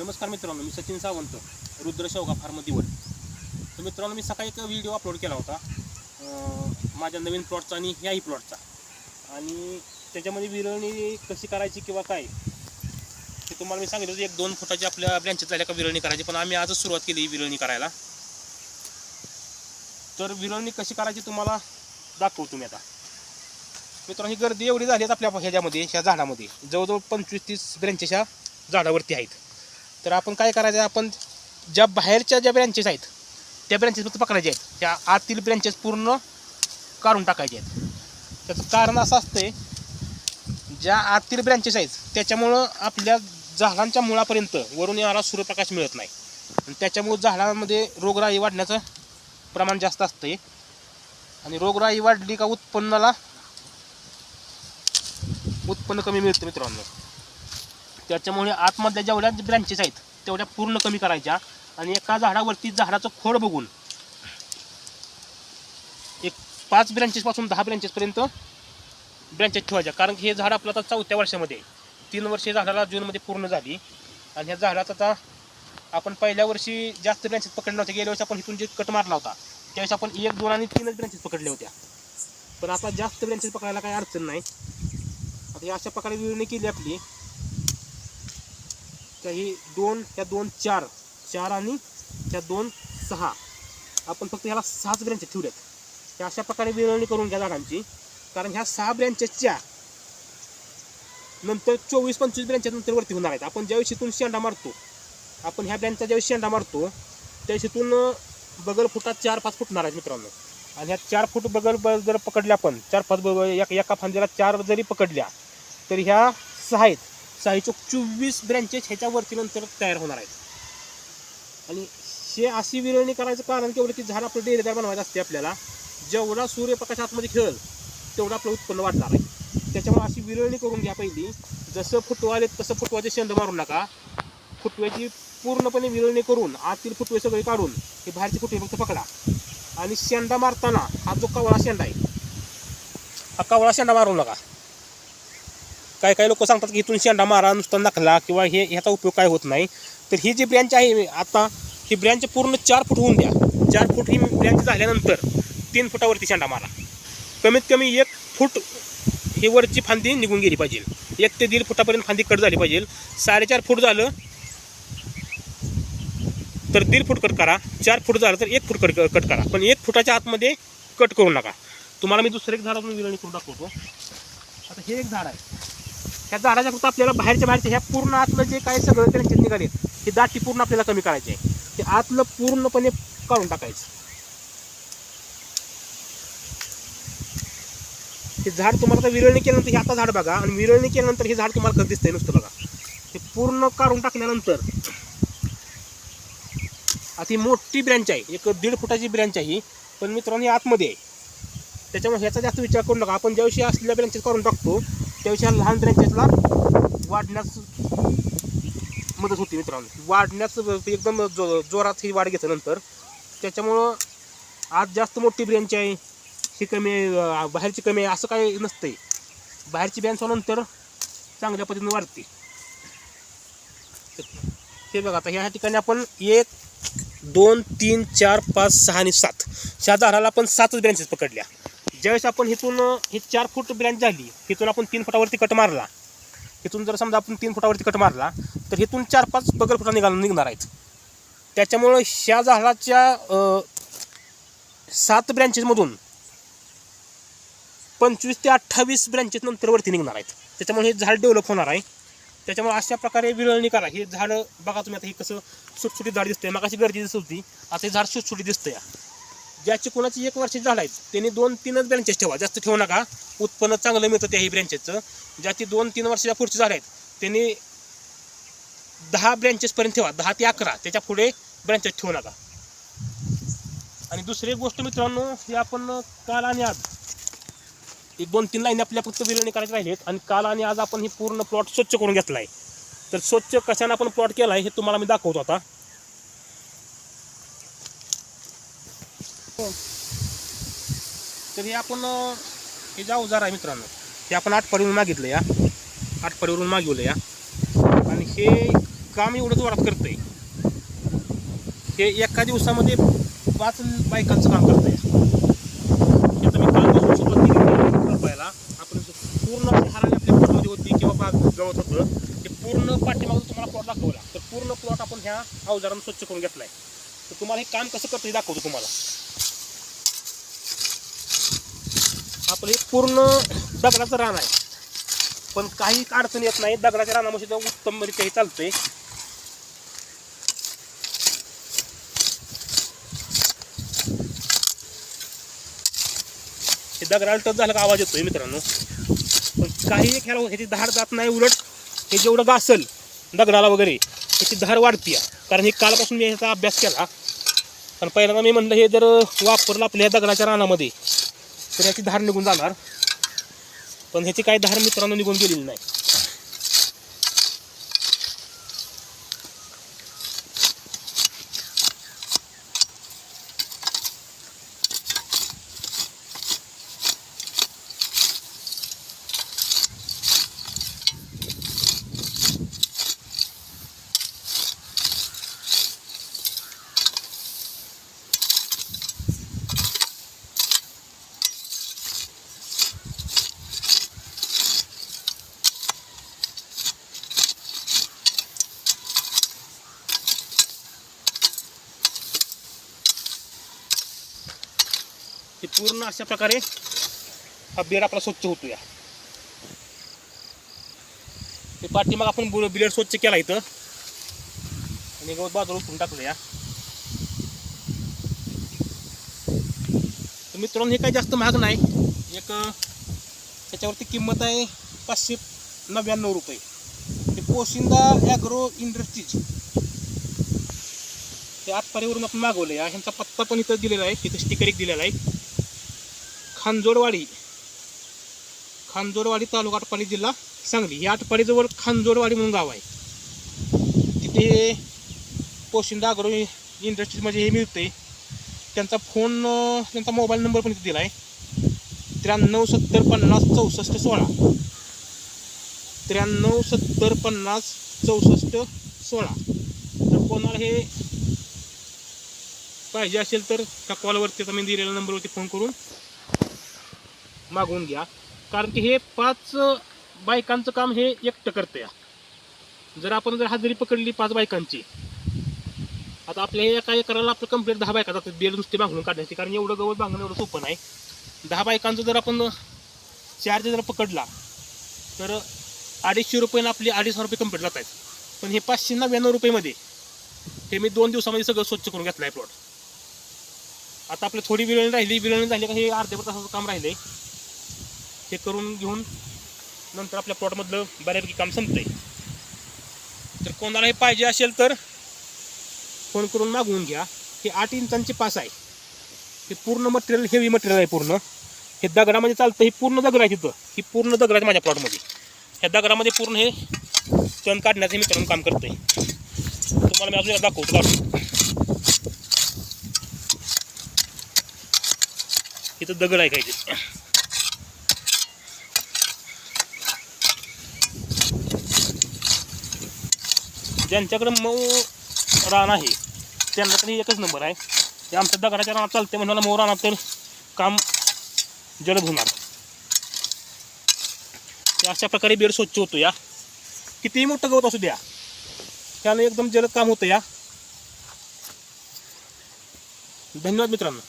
नमस्कार मित्रांनो मी सचिन सावंत रुद्र शेवगा फार्म दिवड तर मित्रांनो मी सकाळी एक व्हिडिओ अपलोड केला होता. माझ्या नवीन प्लॉटचा आणि ह्याही प्लॉटचा आणि त्याच्यामध्ये विरळणी कशी करायची किंवा काय ते तुम्हाला मी सांगितलं होतं. एक दोन फुटाची आपल्या ब्रँचेस झाल्या का विरळणी करायची. पण आम्ही आजच सुरुवात केली विरळणी करायला. तर विरळणी कशी करायची तुम्हाला दाखवतो मी आता. मित्रांनो ही गर्दी एवढी झाली आहे आपल्या ह्याच्यामध्ये ह्या झाडामध्ये. जवळजवळ पंचवीस तीस ब्रँचेस ह्या झाडावरती आहेत. तर आपण काय करायचं आपण ज्या बाहेरच्या ज्या ब्रँचेस आहेत त्या ब्रँचेस फक्त पकडायचे आहेत. त्या आतील ब्रँचेस पूर्ण काढून टाकायचे आहेत. त्याचं कारण असं असतंय ज्या आतील ब्रँचेस आहेत त्याच्यामुळं आपल्या झाडांच्या मुळापर्यंत वरून येणारा सूर्यप्रकाश मिळत नाही. आणि त्याच्यामुळं झाडांमध्ये रोगराई वाढण्याचं प्रमाण जास्त असतंय. आणि रोगराई वाढली का उत्पन्नाला उत्पन्न कमी मिळतं मित्रांनो. त्याच्यामुळे आतमधल्या जेवढ्या ब्रँचेस आहेत तेवढ्या पूर्ण कमी करायच्या. आणि एका झाडावरती झाडाचं खोड बघून एक पाच ब्रँचेसपासून दहा ब्रँचेसपर्यंत ब्रँचेस ठेवायच्या. कारण हे झाड आपलं आता चौथ्या वर्षामध्ये तीन वर्षे झाडाला जूनमध्ये पूर्ण झाली. आणि ह्या झाडात आता आपण पहिल्या वर्षी जास्त ब्रँचेस पकडले नव्हते. गेल्या वर्षी आपण इथून जे कट मारला होता त्यावेळेस आपण एक दोन आणि तीनच ब्रँचेस पकडल्या होत्या. पण आता जास्त ब्रँचेस पकडायला काही अडचण नाही. आता अशा प्रकारे विळणी केली आपली. त्या ही दोन या दोन चार चार आणि त्या दोन सहा. आपण फक्त ह्याला सहाच ब्रँचेस ठेवल्यात ह्या अशा प्रकारे विरळणी करून घ्या झाडांची. कारण ह्या सहा ब्रँचेसच्या नंतर चोवीस पंचवीस ब्रँचेस नंतर वरती होणार आहेत. आपण ज्यावेळेस इथून शेंडा मारतो आपण ह्या ब्रँचचा ज्यावेळेस शेंडा मारतो त्यावेळेस इथून बगल फुटात चार पाच फुटणार आहेत मित्रांनो. आणि ह्या चार फूट बगल जर पकडल्या आपण चार पाच बगल एका एका चार जरी पकडल्या तर ह्या सहा आहेत. सहाशे चोवीस ब्रँचेस ह्याच्यावरती नंतर तयार होणार आहेत. आणि हे अशी विरळणी करायचं कारण केवढं की झाड आपलं डेरेदार बनवायचं असते आपल्याला. जेवढा सूर्यप्रकाश आतमध्ये खेळेल तेवढं आपलं उत्पन्न वाढणार आहे. त्याच्यामुळे अशी विरळणी करून घ्या पहिली. जसं फुटवा आले तसं फुटवाचे शेंड मारू नका. फुटव्याची पूर्णपणे विरळणी करून आतील फुटवे सगळे काढून हे बाहेरचे फुटवे फक्त पकडा. आणि शेंडा मारताना हा जो कवळा शेंडा आहे हा कवळा शेंडा मारू नका. काही काही लोक सांगतात की इथून शेंडा मारा नुसता नकला किंवा हे ह्याचा उपयोग काय होत नाही. तर ही जी ब्रँच आहे आता ही ब्रँच पूर्ण चार फूट होऊन द्या. चार फूट ही ब्रँच झाल्यानंतर तीन फुटावरती शेंडा मारा. कमीत कमी एक फूट ही वरची फांदी निघून गेली पाहिजे. एक ते दीड फुटापर्यंत फांदी कट झाली पाहिजे. साडेचार फूट झालं तर दीड फूट कट करा. चार फूट झालं तर एक फूट कट कट करा. पण एक फुटाच्या आतमध्ये कट करू नका. तुम्हाला मी दुसरं एक झाडातून विरणी करून दाखवतो. आता हे एक झाड आहे. ह्या झाडाच्या फक्त आपल्याला बाहेरच्या बाहेरच्या ह्या पूर्ण आतलं जे काय सगळं त्यांचे निघाले हे दाटी पूर्ण आपल्याला कमी करायची आहे. ते आतलं पूर्णपणे काढून टाकायचं. हे झाड तुम्हाला आता विरळणी केल्यानंतर हे आता झाड बघा आणि विरळणी केल्यानंतर हे झाड तुम्हाला कसं दिसतंय नुसतं बघा. हे पूर्ण काढून टाकल्यानंतर आता ही मोठी ब्रँच आहे एक दीड फुटाची ब्रँच आहे ही. पण मित्रांनो आतमध्ये आहे. त्याच्यामुळे ह्याचा जास्त विचार करू नका. आपण ज्याविषयी असलेल्या ब्रँचेस काढून टाकतो त्याविषयी लहान ब्रँचेसला वाढण्यास मदत होती मित्रांनो. वाढण्यास एकदम जो जोरात ही वाढ घेतल्यानंतर त्याच्यामुळं आज जास्त मोठी ब्रँच आहे. ही कमी आहे बाहेरची कमी आहे असं काही नसतंय. बाहेरची ब्रँच आल्यानंतर चांगल्या पद्धतीने वाढते. हे बघा आता ह्या ठिकाणी आपण एक दोन तीन चार पाच सहा आणि सात. ह्या झाडाला आपण सातच ब्रँचेस पकडल्या. ज्यावेळेस आपण इथून ही चार फूट ब्रँच झाली इथून आपण तीन फुटावरती कट मारला. इथून जर समजा आपण तीन फुटावरती कट मारला तर इथून चार पाच बगल फुटा निघाल निघणार आहेत. त्याच्यामुळं ह्या झाडाच्या सात ब्रँचेसमधून पंचवीस ते अठ्ठावीस ब्रँचेस नंतर वरती निघणार आहेत. त्याच्यामुळे हे झाड डेव्हलप होणार आहे. त्याच्यामुळे अशा प्रकारे विरळणी करा. हे झाड बघा तुम्ही आता हे कसं सुटसुटीत झाड दिसतंय. मगाशी गर्दी दिसत होती. आता हे झाड सुटसुटीत दिसतंय. ज्याची कुणाची एक वर्षाची झाला आहे त्यांनी दोन तीनच ब्रँचेस ठेवा. जास्त ठेवू नका. उत्पन्न चांगलं मिळतं त्याही ब्रँचेसचं ज्याची दोन तीन वर्षाच्या पुढची झाड आहेत त्यांनी दहा ब्रँचेसपर्यंत ठेवा. दहा ते अकरा. त्याच्या पुढे ब्रँचेस ठेवू नका. आणि दुसरी एक गोष्ट मित्रांनो हे आपण काल आणि आज एक दोन तीन लाईन आपल्या फक्त विरणी करायची राहिलेत. आणि काल आणि आज आपण हे पूर्ण प्लॉट स्वच्छ करून घेतला आहे तर स्वच्छ कशाने आपण प्लॉट केला आहे हे तुम्हाला मी दाखवतो आता. तर हे आपण हे जे अवजार आहे मित्रांनो. हे आपण आठपाडीवरून मागितलं या. आठपाडीवरून मागवलं या. आणि हे काम एवढं जोरात करतंय. हे एका दिवसामध्ये पाच बायकांचं काम करतंय. हे तुम्ही कालपासून सुरुवात केली आपण पूर्ण हाराने हराळी आपल्या प्लॉटमध्ये होती किंवा बाग गवत होतं. ते पूर्ण पाठीमागून तुम्हाला प्लॉट दाखवला. तर पूर्ण प्लॉट आपण ह्या अवजारानं स्वच्छ करून घेतलाय. तर तुम्हाला हे काम कसं करतं हे दाखवतो तुम्हाला. आपलं हे पूर्ण दगडाचं रान आहे. पण काही अडचण येत नाही. दगडाच्या रानामध्ये सुद्धा उत्तमरित्या हे चालतंय. हे दगडाला टच झालं का आवाज येतोय मित्रांनो. पण काही एक ह्याला ह्याची धार जात नाही उलट. हे जेवढं गासल दगडाला वगैरे ह्याची धार वाढते कारण हे कालपासून मी ह्याचा अभ्यास केला. कारण पहिल्यांदा मी म्हणलं हे जर वापरलं आपल्या ह्या दगडाच्या रानामध्ये तर याची धार निघून जाणार. पण ह्याची काही धार मित्रांनो निघून गेलेली नाही. हे पूर्ण अशा प्रकारे हा बेड आपला स्वच्छ होतो या ते पाठीमाग आपण बिलेड स्वच्छ केला इथं. आणि गवत बाजूला उठून टाकलं या. तर मित्रांनो हे काही जास्त महाग नाही. एक त्याच्यावरती किंमत आहे पाचशे नव्याण्णव रुपये. ते पोशिंदा ॲग्रो इंडस्ट्रीज ते आतपारीवरून आपण मागवलं या ह्यांचा पत्ता पण इथं दिलेला आहे. तिथं स्टिकर एक दिलेला आहे. खानजोडवाडी खानजोडवाडी तालुका आटपाडी जिल्हा सांगली. या आटपाडीजवळ खानजोडवाडी म्हणून गाव आहे. तिथे पोशिंदा अग्रो इंडस्ट्रीजमध्ये हे मिळते त्यांचा फोन त्यांचा मोबाईल नंबर पण इथे दिला आहे त्र्याण्णव सत्तर पन्नास चौसष्ट सोळा. त्र्याण्णव सत्तर पन्नास चौसष्ट सोळा. तर कोणाला हे पाहिजे असेल तर त्या कॉलवरती आता मी दिलेल्या नंबरवरती फोन करून मागवून घ्या. कारण की हे पाच बायकांचं काम हे एकटं करतं या जर आपण जर हजेरी पकडली पाच बायकांची आता आपल्या हे एका एकराला आपलं कंप्लीट दहा बायका जातात बेल नुसते बांगडून काढण्याची. कारण एवढं गवत बांगणं एवढं सोपं नाही. दहा बायकांचं जर आपण चार्ज जर पकडला तर अडीचशे रुपये आपली अडीच हजार रुपये कंप्लीट जात आहेत पण हे पाचशे नव्याण्णव रुपयेमध्ये हे मी दोन दिवसामध्ये सगळं स्वच्छ करून घेतलं आहे प्लॉट आता आपलं थोडी विरळणी राहिली विरळणी झाली का हे अर्ध्या तासाचं काम राहिलं आहे हे करून घेऊन नंतर आपल्या प्लॉटमधलं बऱ्यापैकी काम संपतंय. तर कोणाला हे पाहिजे असेल तर फोन करून मागवून घ्या. हे आठ इंचांचे पास आहे. हे पूर्ण मटेरियल हेवी मटेरियल आहे पूर्ण. हे दगडामध्ये चालतं हे पूर्ण दगड आहे तिथं. ही पूर्ण दगड आहे माझ्या प्लॉटमध्ये ह्या दगडामध्ये पूर्ण हे तण काढण्याचं मी मित्रांनो काम करतंय. तुम्हाला मी अजून दाखवतो काढून इथं दगड आहे काही ज्यांच्याकडे मऊ रान आहे त्यांना तरी एकच नंबर आहे. ते आमच्या दगडाच्या रानात चालते म्हणजे मला मऊ रानात तर काम जलद होणार. अशा प्रकारे बेड स्वच्छ होतो या. कितीही मोठं गवत असू द्या त्यानं एकदम जलद काम होतं या. धन्यवाद मित्रांनो.